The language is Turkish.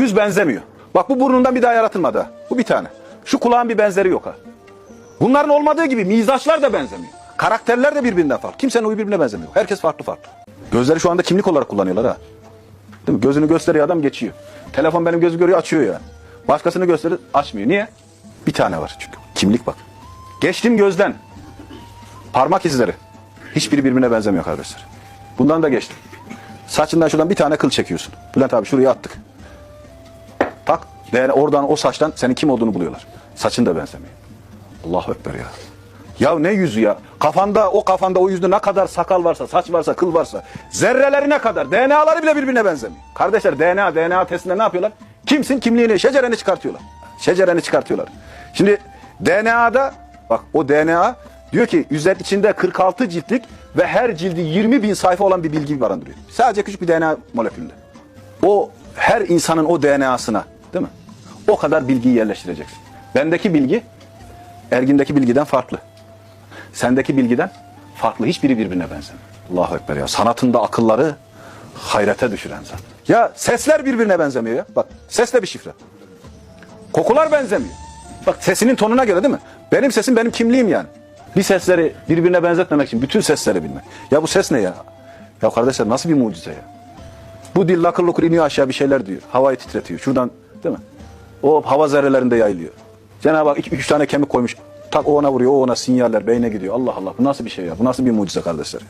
yüz benzemiyor. Bak bu burnundan bir daha yaratılmadı. Bu bir tane. Şu kulağın bir benzeri yok ha. Bunların olmadığı gibi mizaçlar da benzemiyor. Karakterler de birbirinden farklı. Kimsenin uyu birbirine benzemiyor. Herkes farklı farklı. Gözleri şu anda kimlik olarak kullanıyorlar ha. Değil mi? Gözünü gösteriyor adam geçiyor. Telefon benim gözü görüyor açıyor yani. Başkasını gösterir açmıyor. Niye? Bir tane var çünkü. Kimlik bak. Geçtim gözden. Parmak izleri. Hiçbiri birbirine benzemiyor kardeşler. Bundan da geçtim. Saçından şuradan bir tane kıl çekiyorsun. Bülent abi şuraya attık. Yani oradan o saçtan senin kim olduğunu buluyorlar. Saçın da benzemiyor. Allahu Ekber ya. Ya ne yüzü ya? Kafanda o kafanda o yüzde ne kadar sakal varsa, saç varsa, kıl varsa, zerrelerine kadar, DNA'ları bile birbirine benzemiyor. Kardeşler DNA, DNA testinde ne yapıyorlar? Kimsin kimliğini, şecereni çıkartıyorlar. Şecereni çıkartıyorlar. Şimdi DNA'da bak o DNA diyor ki yüzler içinde 46 ciltlik ve her cildi 20 bin sayfa olan bir bilgi barındırıyor. Sadece küçük bir DNA molekülünde. O her insanın o DNA'sına? O kadar bilgiyi yerleştireceksin. Bendeki bilgi Ergin'deki bilgiden farklı. Sendeki bilgiden farklı. Hiçbiri birbirine benzemiyor. Allahu Ekber ya. Sanatında akılları hayrete düşüren zat. Ya sesler birbirine benzemiyor ya. Bak ses de bir şifre. Kokular benzemiyor. Bak sesinin tonuna göre değil mi? Benim sesim benim kimliğim yani. Bir sesleri birbirine benzetmemek için bütün sesleri bilmek. Ya bu ses ne ya? Ya kardeşler nasıl bir mucize ya? Bu dil lakır lukur iniyor aşağı bir şeyler diyor. Havayı titretiyor. Şuradan değil mi? O hava zerrelerinde yayılıyor. Cenab-ı Hak iki, üç tane kemik koymuş. Tak o ona vuruyor, o ona sinyaller beyne gidiyor. Allah Allah bu nasıl bir şey ya? Bu nasıl bir mucize kardeşler?